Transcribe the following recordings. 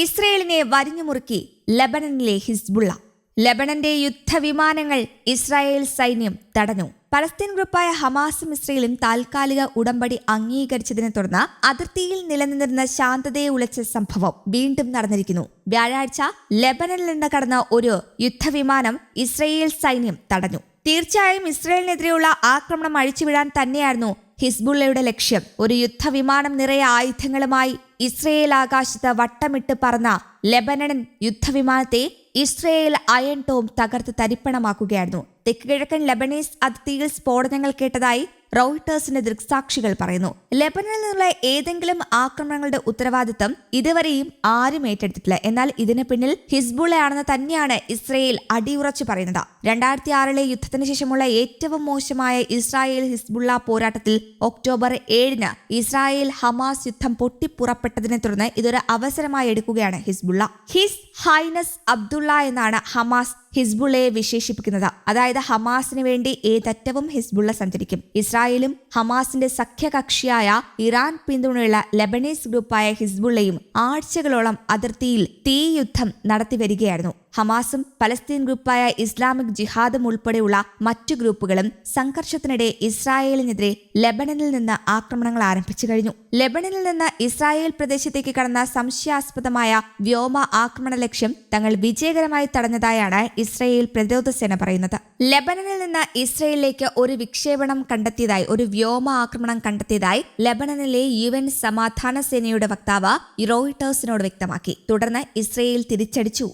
ഇസ്രയേലിനെ വരിഞ്ഞുമുറുക്കി ലബനനിലെ ഹിസ്ബുള്ള. ലബനന്റെ യുദ്ധവിമാനങ്ങൾ ഇസ്രായേൽ സൈന്യം തടഞ്ഞു. പലസ്തീൻ ഗ്രൂപ്പായ ഹമാസും ഇസ്രയേലും താൽക്കാലിക ഉടമ്പടി അംഗീകരിച്ചതിനെ തുടർന്ന് അതിർത്തിയിൽ നിലനിന്നിരുന്ന ശാന്തതയെ ഉളച്ച സംഭവം വീണ്ടും നടന്നിരിക്കുന്നു. വ്യാഴാഴ്ച ലബനനിൽ നിന്ന് കടന്ന ഒരു യുദ്ധവിമാനം ഇസ്രയേൽ സൈന്യം തടഞ്ഞു. തീർച്ചയായും ഇസ്രയേലിനെതിരെയുള്ള ആക്രമണം അഴിച്ചുവിടാൻ തന്നെയായിരുന്നു ഹിസ്ബുള്ളയുടെ ലക്ഷ്യം. ഒരു യുദ്ധവിമാനം നിറയെ ആയുധങ്ങളുമായി ഇസ്രയേൽ ആകാശത്ത് വട്ടമിട്ട് പറന്ന ലെബനൻ യുദ്ധവിമാനത്തെ ഇസ്രയേൽ അയൺ ടോം തകർത്ത് തരിപ്പണമാക്കുകയായിരുന്നു. തെക്ക് കിഴക്കൻ ലെബനീസ് അതിർത്തിയിൽ സ്ഫോടനങ്ങൾ കേട്ടതായി റോയിട്ടേഴ്സിന്റെ ദൃക്സാക്ഷികൾ പറയുന്നു. ലെബനനിൽ നിന്നുള്ള ഏതെങ്കിലും ആക്രമണങ്ങളുടെ ഉത്തരവാദിത്തം ഇതുവരെയും ആരും ഏറ്റെടുത്തിട്ടില്ല. എന്നാൽ ഇതിന് പിന്നിൽ ഹിസ്ബുള്ളയാണെന്ന് തന്നെയാണ് ഇസ്രയേൽ അടിയുറച്ചു പറയുന്നത്. രണ്ടായിരത്തി ആറിലെ യുദ്ധത്തിന് ശേഷമുള്ള ഏറ്റവും മോശമായ ഇസ്രായേൽ ഹിസ്ബുള്ള പോരാട്ടത്തിൽ ഒക്ടോബർ ഏഴിന് ഇസ്രായേൽ ഹമാസ് യുദ്ധം പൊട്ടിപ്പുറപ്പെട്ടതിനെ തുടർന്ന് ഇതൊരു അവസരമായി എടുക്കുകയാണ് ഹിസ്ബുള്ള. ഹിസ് ഹൈനസ് അബ്ദുള്ള എന്നാണ് ഹമാസ് ഹിസ്ബുള്ളയെ വിശേഷിപ്പിക്കുന്നത്. അതായത് ഹമാസിന് വേണ്ടി ഏതറ്റവും ഹിസ്ബുള്ള സഞ്ചരിക്കും. ഇസ്രായേലും ഹമാസിന്റെ സഖ്യകക്ഷിയായ ഇറാൻ പിന്തുണയുള്ള ലെബനീസ് ഗ്രൂപ്പായ ഹിസ്ബുള്ളയും ആഴ്ചകളോളം അതിർത്തിയിൽ തീ യുദ്ധം നടത്തിവരികയായിരുന്നു. ഹമാസും പലസ്തീൻ ഗ്രൂപ്പായ ഇസ്ലാമിക് ജിഹാദും ഉൾപ്പെടെയുള്ള മറ്റു ഗ്രൂപ്പുകളും സംഘർഷത്തിനിടെ ഇസ്രായേലിനെതിരെ ലെബനനിൽ നിന്ന് ആക്രമണങ്ങൾ ആരംഭിച്ചു കഴിഞ്ഞു. ലെബനനിൽ നിന്ന് ഇസ്രായേൽ പ്രദേശത്തേക്ക് കടന്ന സംശയാസ്പദമായ വ്യോമ ആക്രമണ ലക്ഷ്യം തങ്ങൾ വിജയകരമായി തടഞ്ഞതായാണ് ഇസ്രായേൽ പ്രതിരോധ സേന പറയുന്നത്. ലെബനനിൽ നിന്ന് ഇസ്രായേലിലേക്ക് ഒരു വിക്ഷേപണം കണ്ടെത്തിയതായി ഒരു വ്യോമ ആക്രമണം കണ്ടെത്തിയതായി ലെബനനിലെ യു എൻ സമാധാന സേനയുടെ വക്താവ് റോയിട്ടേഴ്സിനോട് വ്യക്തമാക്കി. തുടർന്ന് ഇസ്രയേൽ തിരിച്ചടിച്ചു.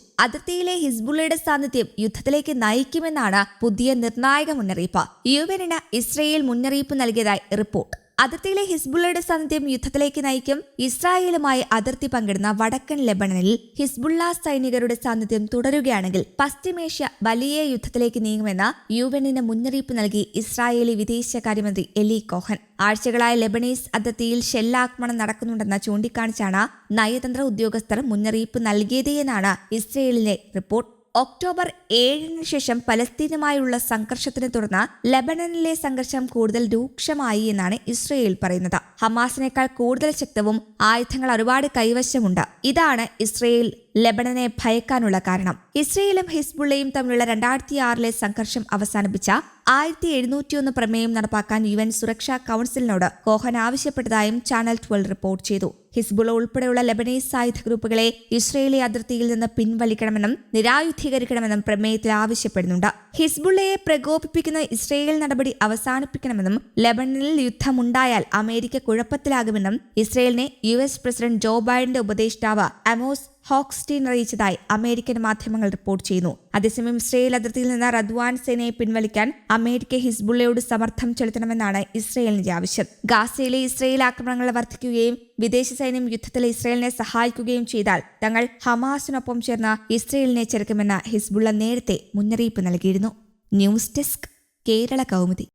അതിർത്തിയിലെ ഹിസ്ബുള്ളയുടെ സാന്നിധ്യം യുദ്ധത്തിലേക്ക് നയിക്കുമെന്നാണ് പുതിയ നിർണായക മുന്നറിയിപ്പ്. യു എന്നിന് ഇസ്രയേൽ മുന്നറിയിപ്പ് നൽകിയതായി റിപ്പോർട്ട്. അതിർത്തിയിലെ ഹിസ്ബുള്ളയുടെ സാന്നിധ്യം യുദ്ധത്തിലേക്ക് നയിക്കും. ഇസ്രായേലുമായി അതിർത്തി പങ്കിടുന്ന വടക്കൻ ലെബണനിൽ ഹിസ്ബുള്ള സൈനികരുടെ സാന്നിധ്യം തുടരുകയാണെങ്കിൽ പശ്ചിമേഷ്യ വലിയ യുദ്ധത്തിലേക്ക് നീങ്ങുമെന്ന് യു എന്നിന് മുന്നറിയിപ്പ് നൽകി ഇസ്രായേലി വിദേശകാര്യമന്ത്രി എലി കോഹൻ. ആഴ്ചകളായ ലെബനീസ് അതിർത്തിയിൽ ഷെല്ലാക്രമണം നടക്കുന്നുണ്ടെന്ന് ചൂണ്ടിക്കാണിച്ചാണ് നയതന്ത്ര ഉദ്യോഗസ്ഥർ മുന്നറിയിപ്പ് നൽകിയതെന്നാണ് ഇസ്രയേലിലെ റിപ്പോർട്ട്. ഒക്ടോബർ ഏഴിന് ശേഷം പലസ്തീനുമായുള്ള സംഘർഷത്തിനെ തുടർന്ന് ലബനനിലെ സംഘർഷം കൂടുതൽ രൂക്ഷമായി എന്നാണ് ഇസ്രയേൽ പറയുന്നത്. ഹമാസിനേക്കാൾ കൂടുതൽ ശക്തവും ആയുധങ്ങൾ ഒരുപാട് കൈവശമുണ്ട്. ഇതാണ് ഇസ്രയേൽ ലെബനനെ ഭയക്കാനുള്ള കാരണം. ഇസ്രയേലും ഹിസ്ബുള്ളയും തമ്മിലുള്ള രണ്ടായിരത്തി ആറിലെ സംഘർഷം അവസാനിപ്പിച്ച ആയിരത്തി എഴുന്നൂറ്റിയൊന്ന് പ്രമേയം നടപ്പാക്കാൻ യു എൻ സുരക്ഷാ കൗൺസിലിനോട് കോഹൻ ആവശ്യപ്പെട്ടതായും ചാനൽ ട്വൽവ് റിപ്പോർട്ട് ചെയ്തു. ഹിസ്ബുള്ള ഉൾപ്പെടെയുള്ള ലബനീസ് സായുധ ഗ്രൂപ്പുകളെ ഇസ്രയേലി അതിർത്തിയിൽ നിന്ന് പിൻവലിക്കണമെന്നും നിരായുധീകരിക്കണമെന്നും പ്രമേയത്തിൽ ആവശ്യപ്പെടുന്നുണ്ട്. ഹിസ്ബുള്ളയെ പ്രകോപിപ്പിക്കുന്ന ഇസ്രയേൽ നടപടി അവസാനിപ്പിക്കണമെന്നും ലബനനിൽ യുദ്ധമുണ്ടായാൽ അമേരിക്ക കുഴപ്പത്തിലാകുമെന്നും ഇസ്രയേലിനെ യു എസ് പ്രസിഡന്റ് ജോ ബൈഡന്റെ ഉപദേഷ്ടാവ് അമോസ് ഹോക്സ്റ്റീൻ അറിയിച്ചതായി അമേരിക്കൻ മാധ്യമങ്ങൾ റിപ്പോർട്ട് ചെയ്യുന്നു. അതേസമയം ഇസ്രയേൽ അതിർത്തിയിൽ നിന്ന് റദ്വാൻ സേനയെ പിൻവലിക്കാൻ അമേരിക്ക ഹിസ്ബുള്ളയോട് സമർത്ഥം ചെലുത്തണമെന്നാണ് ഇസ്രയേലിന്റെ ആവശ്യം. ഗാസയിലെ ഇസ്രയേൽ ആക്രമണങ്ങൾ വർദ്ധിക്കുകയും വിദേശ സൈന്യം യുദ്ധത്തിൽ ഇസ്രയേലിനെ സഹായിക്കുകയും ചെയ്താൽ തങ്ങൾ ഹമാസിനൊപ്പം ചേർന്ന ഇസ്രയേലിനെ ചെറുക്കുമെന്ന് ഹിസ്ബുള്ള നേരത്തെ മുന്നറിയിപ്പ് നൽകിയിരുന്നു. News desk Kerala Kaumudi.